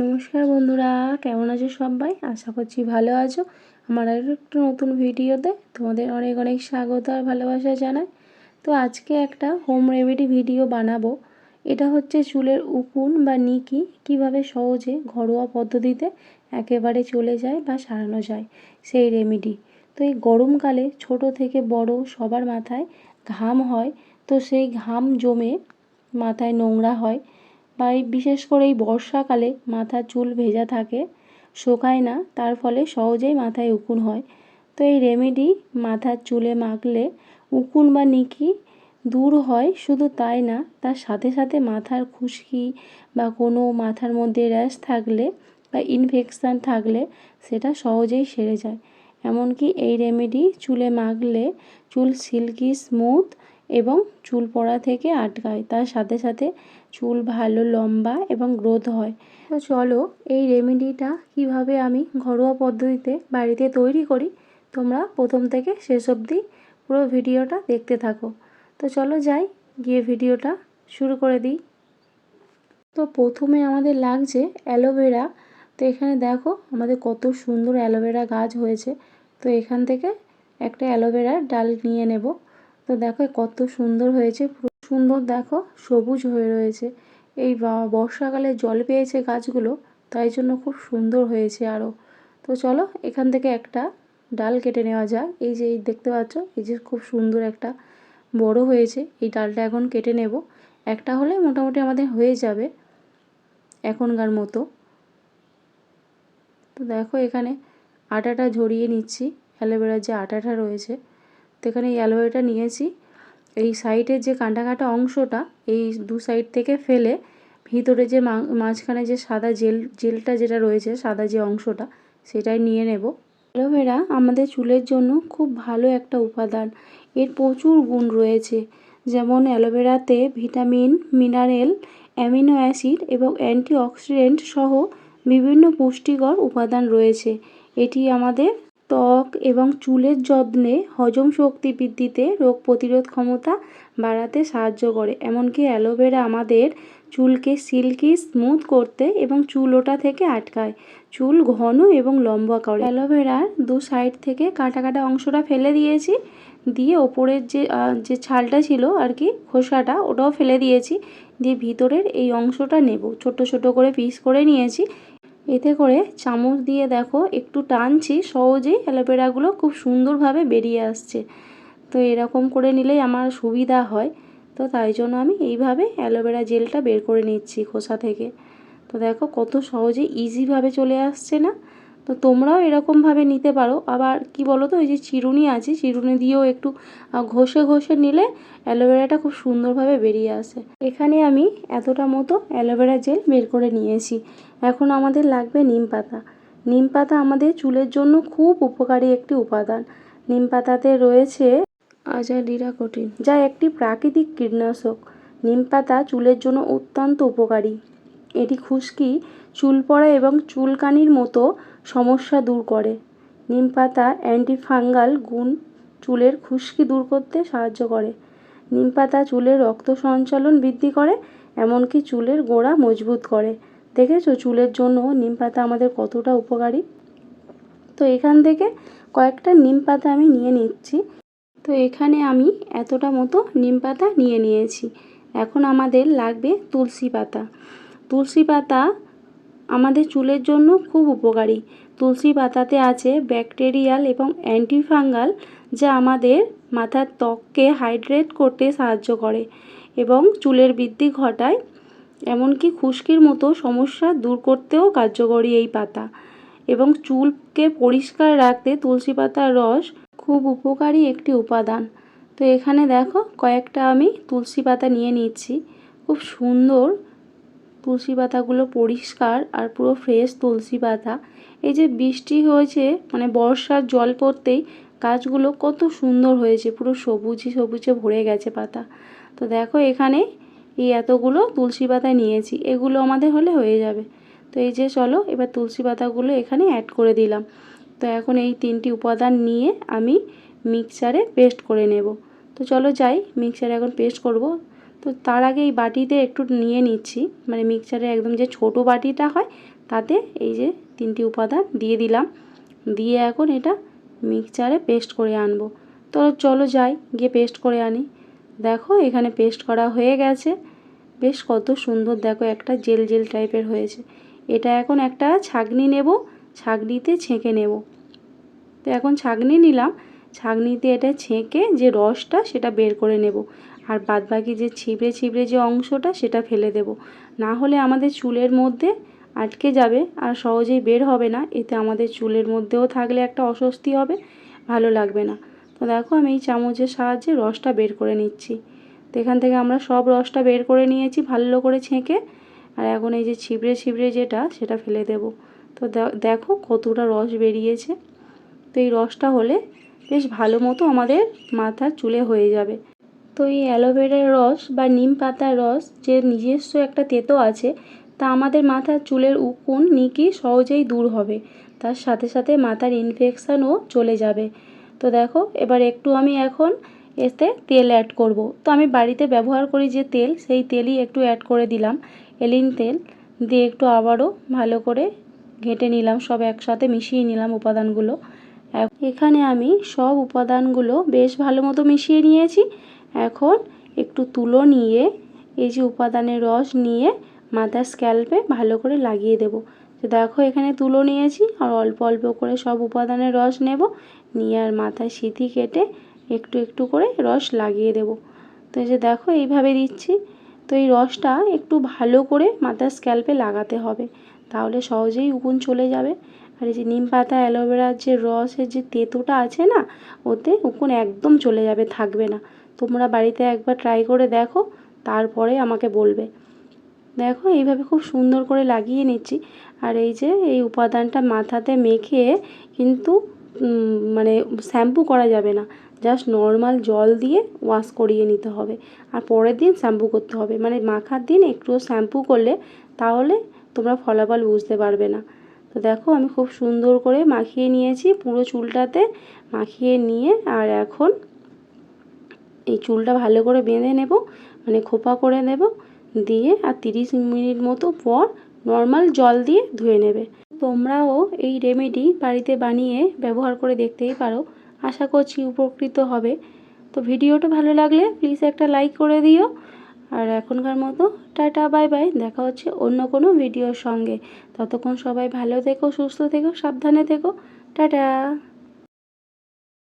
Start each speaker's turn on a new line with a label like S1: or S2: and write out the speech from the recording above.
S1: নমস্কার বন্ধুরা, কেমন আছো সবাই? আশা করছি ভালো আছো। আমার আর একটু নতুন ভিডিওতে তোমাদের অনেক অনেক স্বাগত আর ভালোবাসা জানাই। তো আজকে একটা হোম রেমেডি ভিডিও বানাবো। এটা হচ্ছে চুলের উকুন বা নিকি, কীভাবে সহজে ঘরোয়া পদ্ধতিতে একেবারে চলে যায় বা সারানো যায় সেই রেমেডি তো এই গরমকালে ছোট থেকে বড় সবার মাথায় ঘাম হয়। তো সেই ঘাম জমে মাথায় নোংরা হয়। বা এই বিশেষ করে এই বর্ষাকালে মাথার চুল ভেজা থাকে, শোকায় না, তার ফলে সহজেই মাথায় উকুন হয়। তো এই রেমেডি মাথার চুলে মাখলে উকুন বা নিকি দূর হয়, শুধু তাই না, তার সাথে সাথে মাথার খুশকি বা কোনো মাথার মধ্যে র্যাশ থাকলে বা ইনফেকশান থাকলে সেটা সহজেই সেরে যায়। এমনকি এই রেমেডি চুলে মাখলে চুল সিল্কি স্মুথ এবং চুল পড়া থেকে আটকায়, তার সাথে সাথে চুল ভালো, লম্বা এবং গ্রোথ হয়। তো চলো এই রেমেডিটা কীভাবে আমি ঘরোয়া পদ্ধতিতে বাড়িতে তৈরি করি, তোমরা প্রথম থেকে শেষ অবধি পুরো ভিডিওটা দেখতে থাকো। তো চলো যাই, গিয়ে ভিডিওটা শুরু করে দিই। তো প্রথমে আমাদের লাগছে অ্যালোভেরা। তো এখানে দেখো আমাদের কত সুন্দর অ্যালোভেরা গাছ হয়েছে। তো এখান থেকে একটা অ্যালোভেরার ডাল নিয়ে নেব। তো দেখো কত সুন্দর হয়েছে সুন্দর দেখো, সবুজ হয়ে রয়েছে। এই বর্ষাকালে জল পেয়েছে গাছগুলো, তাই জন্য খুব সুন্দর হয়েছে আরও তো চলো, এখান থেকে একটা ডাল কেটে নেওয়া যাক। এই যে, এই দেখতে পাচ্ছ, এই যে খুব সুন্দর একটা বড় হয়েছে। এই ডালটা এখন কেটে নেব। একটা হলে মোটামুটি আমাদের হয়ে যাবে এখনকার মতো। তো দেখো, এখানে আটাটা ঝরিয়ে নিচ্ছি। অ্যালোভেরার যে আটাটা রয়েছে, তো এখানে এই অ্যালোভেরাটা নিয়েছি। এই সাইডের যে কাঁটা কাটা অংশটা, এই দু সাইড থেকে ফেলে ভিতরে যে মাঝখানে যে সাদা জেল, জেলটা যেটা রয়েছে, সাদা যে অংশটা, সেটাই নিয়ে নেব। অ্যালোভেরা আমাদের চুলের জন্য খুব ভালো একটা উপাদান। এর প্রচুর গুণ রয়েছে, যেমন অ্যালোভেরাতে ভিটামিন, মিনারেল, অ্যামিনো অ্যাসিড এবং অ্যান্টিঅক্সিডেন্ট সহ বিভিন্ন পুষ্টিকর উপাদান রয়েছে। এটি আমাদের ত্বক এবং চুলের যত্নে হজম শক্তি বৃদ্ধিতে রোগ প্রতিরোধ ক্ষমতা বাড়াতে সাহায্য করে। এমনকি অ্যালোভেরা আমাদের চুলকে সিল্কি, স্মুথ করতে এবং চুল ওটা থেকে আটকায়। চুল ঘন এবং লম্বা করে। অ্যালোভেরার দু সাইড থেকে কাটা কাটা অংশটা ফেলে দিয়েছি। দিয়ে ওপরের যে যে ছালটা ছিল আর কি, খোসাটা, ওটাও ফেলে দিয়েছি। দিয়ে ভিতরের এই অংশটা নেব। ছোট ছোট করে পিস করে নিয়েছি। এতে করে চামচ দিয়ে দেখো একটু টানছি, সহজেই অ্যালোভেরাগুলো খুব সুন্দরভাবে বেরিয়ে আসছে। তো এরকম করে নিলেই আমার সুবিধা হয়। তো তাই জন্য আমি এইভাবে অ্যালোভেরা জেলটা বের করে নিচ্ছি খোসা থেকে। তো দেখো কত সহজে ইজিভাবে চলে আসছে না। তো তোমরাও এরকমভাবে নিতে পারো। আবার কি বলো তো ওই যে চিরুনি আছে, চিরুনি দিয়েও একটু ঘষে ঘষে নিলে অ্যালোভেরাটা খুব সুন্দরভাবে বেরিয়ে আসে। এখানে আমি এতটা মতো অ্যালোভেরা জেল বের করে নিয়েছি। এখন আমাদের লাগবে নিম পাতা। নিম পাতা আমাদের চুলের জন্য খুব উপকারী একটি উপাদান। নিম পাতাতে রয়েছে আজাডিরাকোটিন যা একটি প্রাকৃতিক কীটনাশক। নিম পাতা চুলের জন্য অত্যন্ত উপকারী। এটি খুশকি, চুল পড়া এবং চুলকানির মতো সমস্যা দূর করে। নিম পাতা অ্যান্টিফাঙ্গাল গুণ চুলের খুশকি দূর করতে সাহায্য করে। নিম পাতা চুলের রক্ত সঞ্চালন বৃদ্ধি করে, এমনকি চুলের গোড়া মজবুত করে। দেখেছ চুলের জন্য নিম পাতা আমাদের কতটা উপকারী? তো এখান থেকে কয়েকটা নিম পাতা আমি নিয়ে নিচ্ছি। তো এখানে আমি এতটা মতো নিম পাতা নিয়ে নিয়েছি। এখন আমাদের লাগবে তুলসী পাতা। তুলসী পাতা আমাদের চুলের জন্য খুব উপকারী। তুলসী পাতাতে আছে ব্যাকটেরিয়াল এবং অ্যান্টিফাঙ্গাল যা আমাদের মাথার ত্বককে হাইড্রেট করতে সাহায্য করে এবং চুলের বৃদ্ধি ঘটায়, এমনকি খুশকির মতো সমস্যা দূর করতেও কার্যকরী এই পাতা। এবং চুলকে পরিষ্কার রাখতে তুলসী পাতার রস খুব উপকারী একটি উপাদান। তো এখানে দেখো, কয়েকটা আমি তুলসী পাতা নিয়ে নিচ্ছি। খুব সুন্দর তুলসী পাতাগুলো পরিষ্কার আর পুরো ফ্রেশ তুলসী পাতা। এই যে বৃষ্টি হয়েছে মানে বর্ষার জল পড়তেই গাছগুলো কত সুন্দর হয়েছে, পুরো সবুজে সবুজে ভরে গেছে পাতা। তো দেখো এখানে এই এতগুলো তুলসী পাতা নিয়েছি, এগুলো আমাদের হলে হয়ে যাবে। তো এই যে চলো, এবার তুলসী পাতাগুলো এখানে অ্যাড করে দিলাম। তো এখন এই তিনটি উপাদান নিয়ে আমি মিক্সারে পেস্ট করে নেব। তো চলো যাই মিক্সারে এখন পেস্ট করব। তো তার আগে এই বাটিতে একটু নিয়ে নিচ্ছি। মানে মিক্সারে একদম যে ছোট বাটিটা হয়, তাতে এই যে তিনটি উপাদান দিয়ে দিলাম। দিয়ে এখন এটা মিক্সচারে পেস্ট করে আনব। তো চলো যাই, গিয়ে পেস্ট করে আনি। দেখো, এখানে পেস্ট করা হয়ে গেছে। বেশ কত সুন্দর, দেখো একটা জেল জেল টাইপের হয়েছে। এটা এখন একটা ছাগনি নেব ছাগনিতে ছেঁকে নেব। তো এখন ছাগনি নিলাম। ছাগনিতে এটা ছেঁকে যে রসটা, সেটা বের করে নেব। আর বাদবাকি যে ছিবড়ে ছিবড়ে যে অংশটা সেটা ফেলে দেব। না হলে আমাদের চুলের মধ্যে আটকে যাবে আর সহজেই বের হবে না। এতে আমাদের চুলের মধ্যেও থাকলে একটা অস্বস্তি হবে, ভালো লাগবে না। তো দেখো আমি এই চামচের সাহায্যে রসটা বের করে নিচ্ছি। তো এখান থেকে আমরা সব রসটা বের করে নিয়েছি ভালো করে ছেঁকে। আর এখন এই যে ছিবড়ে ছিবড়ে যেটা, সেটা ফেলে দেব। তো দেখো কতটা রস বেরিয়েছে। তো এই রসটা হলে বেশ ভালো মতো আমাদের মাথার চুলে হয়ে যাবে। তো এই অ্যালোভেরার রস বা নিম পাতার রস যে নিজস্ব একটা তেতো আছে, তা আমাদের মাথার চুলের উকুন নিকি সহজেই দূর হবে। তার সাথে সাথে মাথার ইনফেকশানও চলে যাবে। তো দেখো, এবার একটু আমি এখন এতে তেল অ্যাড করব। তো আমি বাড়িতে ব্যবহার করি যে তেল, সেই তেলই একটু অ্যাড করে দিলাম, এলিন তেল। দিয়ে একটু আবারও ভালো করে ঘেঁটে নিলাম, সব একসাথে মিশিয়ে নিলাম উপাদানগুলো। এখানে আমি সব উপাদানগুলো বেশ ভালো মতো মিশিয়ে নিয়েছি। এখন একটু তুলো নিয়ে, এই যে উপাদানের রস নিয়ে মাথার স্ক্যাল্পে ভালো করে লাগিয়ে দেব। তো দেখো এখানে তুলো নিয়েছি, আর অল্প অল্প করে সব উপাদানের রস নেব, নিয়ে আর মাথায় সিঁথি কেটে একটু একটু করে রস লাগিয়ে দেব। তো এই যে দেখো এইভাবে দিচ্ছি, তো এই রসটা একটু ভালো করে মাথার স্ক্যাল্পে লাগাতে হবে, তাহলে সহজেই উকুন চলে যাবে। আর এই যে নিম পাতা, অ্যালোভেরার যে রসের যে তেঁতোটা আছে না, ওতে উকুন একদম চলে যাবে, থাকবে না। তোমরা বাড়িতে একবার ট্রাই করে দেখো, তারপরে আমাকে বলবে। দেখো, এইভাবে খুব সুন্দর করে লাগিয়ে নিচ্ছি। আর এই যে, এই উপাদানটা মাথাতে মেখে কিন্তু মানে শ্যাম্পু করা যাবে না। জাস্ট নর্মাল জল দিয়ে ওয়াশ করিয়ে নিতে হবে। আর পরের দিন শ্যাম্পু করতে হবে। মানে মাখার দিন একটুও শ্যাম্পু করলে, তাহলে তোমরা ফলাফল বুঝতে পারবে না। তো দেখো আমি খুব সুন্দর করে মাখিয়ে নিয়েছি পুরো চুলটাতে মাখিয়ে নিয়ে, আর এখন এই চুলটা ভালো করে বেঁধে নেব মানে খোপা করে নেব, দিয়ে আর তিরিশ মিনিট মতো পর নর্মাল জল দিয়ে ধুয়ে নেবে। তোমরাও এই রেমেডি বাড়িতে বানিয়ে ব্যবহার করে দেখতেই পারো, আশা করছি উপকৃত হবে। তো ভিডিওটা ভালো লাগলে প্লিজ একটা লাইক করে দিও আর এখনকার মতো টাটা, বাই বাই। দেখা হচ্ছে অন্য কোনো ভিডিওর সঙ্গে। ততক্ষণ সবাই ভালো থেকো, সুস্থ থেকো, সাবধানে থেকো। টাটা।